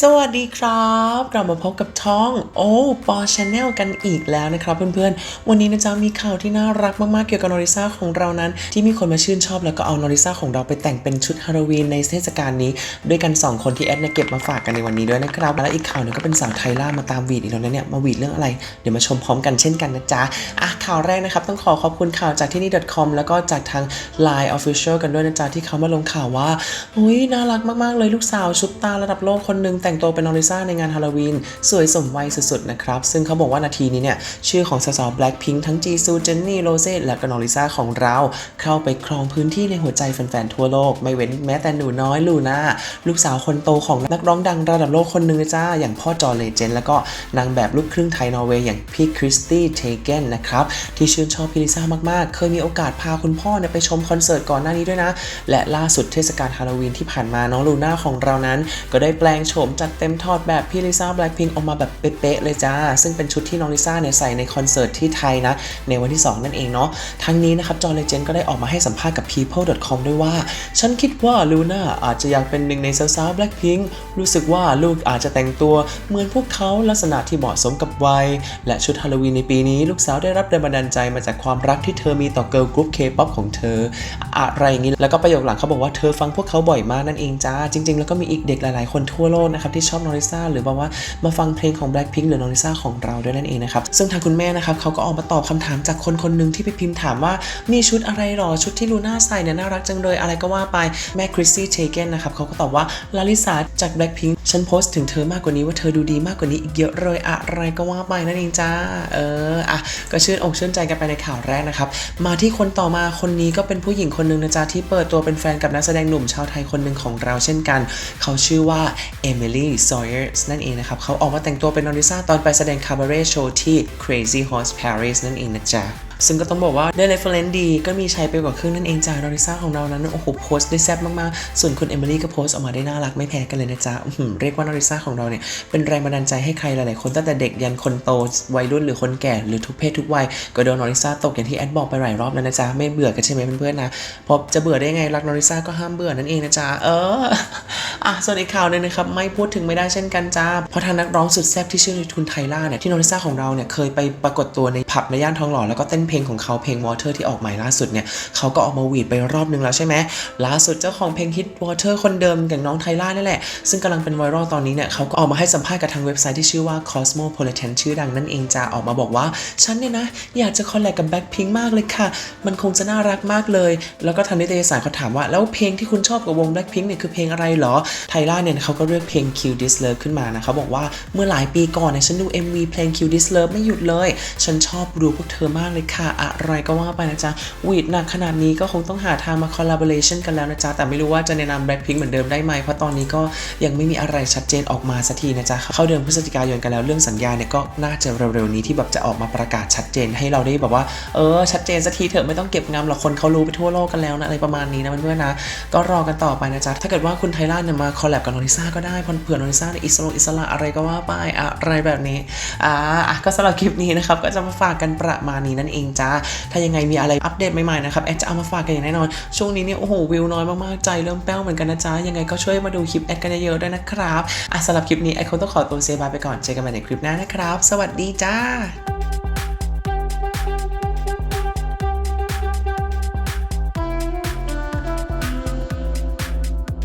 สวัสดีครับกลับมาพบกับท้องโอ้ปอชาแนลกันอีกแล้วนะครับเพื่อนๆ วันนี้นะจ๊ะมีข่าวที่น่ารักมากๆเกี่ยวกับนอริซาของเรานั้น ที่มีคนมาชื่นชอบแล้วก็เอานอริซาของเราไปแต่งเป็นชุดฮาโลวีนในเทศกาลนี้ ด้วยกัน 2 คนที่แอดเนี่ยเก็บมาฝากกันในวันนี้ด้วยนะครับ และอีกข่าวหนึงก็เป็นสาวไทยล่ามาตามวีดอีกแล้วนะเนี่ยมาวีดเรื่องอะไรเดี๋ยวมาชมพร้อมกันเช่นกันนะจ๊ะอะข่าวแรกนะครับต้องขอขอบคุณข่าวจากที่นี่ .com แล้วก็จากทาง Line Official กันด้วยนะจ๊ะที่เขามาลงข่าวว่าอุ้ยน่ารักมากๆเลยลูกสาวชุบตาระดับโลกคนหนึงแต่งตัวเป็นนอริซาในงานฮาโลวีนสวยสมวัยสุดๆนะครับ ซึ่งเขาบอกว่านาทีนี้เนี่ย ชื่อของสาวๆ Blackpink ทั้งจีซูเจนนี่โรเซ่และก็นอริซาของเรา เข้าไปครองพื้นที่ในหัวใจแฟนๆ ทั่วโลก ไม่เว้นแม้แต่หนูน้อยลูน่าลูกสาวคนโตของนักร้องดังระดับโลกคนหนึ่งนะจ้า อย่างพ่อจอเลเจนแล้วก็นางแบบลูกครึ่งไทยนอร์เวย์อย่างพี่คริสตี้เทเกนนะครับที่ชื่นชอบพี่ลิซ่ามากๆ เคยมีโอกาสพาคุณพ่อเนี่ยไปชมคอนเสิร์ตก่อนหน้านี้ด้วยนะและล่าสุดเทศกาลฮาโลวีนที่ผ่านมาน้องลูน่าของเรานั้น ก็ได้แปลงโฉมจัดเต็มถอดแบบพี่ลิซ่าแบล็คพิงออกมาแบบเป๊ะๆเลยจ้า ซึ่งเป็นชุดที่น้องลิซ่าเนี่ยใส่ในคอนเสิร์ตที่ไทยนะ ในวันที่ 2 นั่นเองเนาะทั้งนี้นะครับจอร์เลเจนก็ได้ออกมาให้สัมภาษณ์กับ people.com ด้วยว่า ฉันคิดว่าลูน่าอาจจะอยากเป็นหนึ่งในสาวๆ Blackpink รู้สึกว่าลูกอาจจะแต่งตัวเหมือนพวกเขาลักษณะที่เหมาะสมกับวัย และชุดฮาโลวีนในปีนี้ ลูกสาวได้รับแรงบันดาลใจมาจากความรักที่เธอมีต่อเกิร์ลกรุ๊ปเคป๊อปของเธอ อะไรอย่างนี้แล้วก็ประโยคหลังเขาบอกว่าเธอฟังพวกเขาบ่อยมากนั่นเองจ้าจริง ๆ แล้วก็มีอีกเด็กหลายๆคนทั่วโลกนะครับที่ชอบนอริซ่าหรือว่ามาฟังเพลงของ Blackpink หรือนอริซ่าของเราด้วยนั่นเองนะครับซึ่งทางคุณแม่นะครับเขาก็ออกมาตอบคำถามจากคนคนหนึ่งที่ไปพิมพ์ถามว่ามีชุดอะไรหรอชุดที่ลูน่าใส่เนี่ยน่ารักจังเลยอะไรก็ว่าไปแม่คริสซี่เทเกนนะครับเขาก็ตอบว่าลาลิซาจาก Blackpink ฉันโพสต์ถึงเธอมากกว่านี้ว่าเธอดูดีมากกว่านี้อีกเยอะเลยอะไรก็ว่าไปนั่นเองจ้า เอออะก็ชื่นอกชื่นใจกันไปในข่าวแรกนะครับ มาที่คนต่อมาคนนี้ก็เป็นผู้หญิงคนหนึ่งนะจ๊ะที่เปิดตัวเป็นแฟนกับนักแสดงหนุ่มชาวไทยคนหนึ่งของเราเช่นกัน เขาชื่อว่าเอมิลี่ซอยเอร์สนั่นเองนะครับ เขาออกมาแต่งตัวเป็นนอริซ่าตอนไปแสดงคาบาเร่โชว์ที่ Crazy Horse Paris นั่นเองนะจ๊ะซึ่งก็ต้องบอกว่าได้ reference ดีก็มีใชัยไปกว่าครึ่งนั่นเองจ้าดอริซ่าของเรานั้นโอ้โหโพสต์ได้แซ่บมากๆ ส่วนคุณเอมิลี่ก็โพสต์ออกมาได้น่ารักไม่แพ้กันเลยนะจ๊ะเรียกว่านอริซ่าของเราเนี่ยเป็นแรงบันดาลใจให้ใครหลายๆคนตั้งแต่เด็กยันคนโตวัยรุ่นหรือคนแก่หรือทุกเพศทุกวัยก็โดนนอริซ่าตกอย่างที่แอดบอกไปหลายรอบแล้วนะจ๊ะไม่เบื่อกันใช่ไหมเพื่อนๆนะเพราะจะเบื่อได้ไงรักนอริซ่าก็ห้ามเบื่อนั่นเองนะจ๊ะเอออะส่วนอีกข่าวหนึงนะครับไม่พูดถึงไม่ได้เช่นกันจ้าเพราะทางนักร้องสุดแซ่บที่ชื่อทุนไทล่าเนี่ยที่นอริซ่าของเราเนี่ยเคยไปปรากฏตัวในผับในย่านทองหล่อแล้วก็เต้นเพลงของเขาเพลง Water ที่ออกใหม่ล่าสุดเนี่ยเขาก็ออกมาหวีดไปรอบนึงแล้วใช่ไหมล่าสุดเจ้าของเพลงฮิต Water คนเดิมอย่างน้องไทล่านี่แหละ ซึ่งกำลังเป็นไวรัลตอนนี้เนี่ยเขาก็ออกมาให้สัมภาษณ์กับทางเว็บไซต์ที่ชื่อว่า Cosmopolitan ชื่อดังนั่นเองจ้าออกมาบอกว่า ฉันเนี่ยนะ อยากจะคอลแลบกับ Blackpink มากเลยค่ะ มันคงจะน่ารักมากเลย แล้วก็ทางนิตยสารเขาถามว่า แล้วเพลงที่คุณชอบกับวง Blackpink เนี่ยคือเพลงอะไรเหรอไทล่าเนี่ยเขาก็เลือกเพลง Q This Love ขึ้นมานะเขาบอกว่าเมื่อหลายปีก่อนเนี่ยฉันดู MV เพลง Q This Love ไม่หยุดเลย ฉันชอบดูพวกเธอมากเลยค่ะอะไรก็ว่าไปนะจ๊ะวีดหนักขนาดนี้ก็คงต้องหาทางมา collaboration กันแล้วนะจ๊ะแต่ไม่รู้ว่าจะแนะนำ Blackpink เหมือนเดิมได้ไหมเพราะตอนนี้ก็ยังไม่มีอะไรชัดเจนออกมาสักทีนะจ๊ะเข้าเดือนพฤศจิกายนกันแล้วเรื่องสัญญาเนี่ยก็น่าจะเร็วๆนี้ที่แบบจะออกมาประกาศชัดเจนให้เราได้แบบว่าเออชัดเจนสักทีเถอะไม่ต้องเก็บงำหรอกคนเขารู้ไปทั่วโลกกันแล้วนะอะไรประมาณนี้นะเพื่อนๆนะก็รอกันต่อไปนะจ๊ะถ้าเกิดว่าคุณไทล่าเนี่ยมาคอลแลบกับโนริซ่าก็ได้พราะเผื่อโนริซ่าในอิสระอิสระอะไรก็ว่าไปอะไรแบบนี้อ่าก็สำหรับคลิปนี้นะครับก็จะมาฝากกันประมาณนี้นั่นเองจ้า ถ้ายังไงมีอะไรอัปเดตใหม่ๆนะครับแอดจะเอามาฝากกันอย่างแน่นอน ช่วงนี้เนี่ยโอ้โหวิวน้อยมากๆใจเริ่มแป้วเหมือนกันนะจ๊ะยังไงก็ช่วยมาดูคลิปแอดกันเยอะๆด้วยนะครับอะสำหรับคลิปนี้แอดคงต้องขอตัวเซบายไปก่อนเจอกันใหม่ในคลิปหน้านะครับ สวัสดีจ้า